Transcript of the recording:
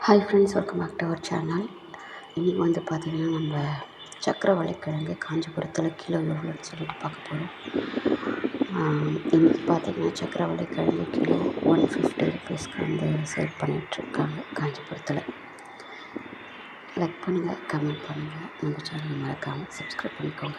Hi friends welcome back to our channel இன்றைக்கி வந்து பார்த்திங்கன்னா நம்ம சக்கரவள்ளிக்கிழங்கு காஞ்சிபுரத்தில் கிலோ எவ்வளோன்னு சொல்லிட்டு பார்க்க போகிறோம் இன்றைக்கி பார்த்திங்கன்னா சக்கரவள்ளிக்கிழங்கு கிலோ ஒன் ஃபிஃப்டி ருபீஸ்க்கு வந்து சேல் பண்ணிகிட்ருக்காங்க காஞ்சிபுரத்தில். லைக் பண்ணுங்கள் கமெண்ட் பண்ணுங்கள் நம்ம சேனலை மறக்காமல் சப்ஸ்கிரைப் பண்ணிக்கோங்க.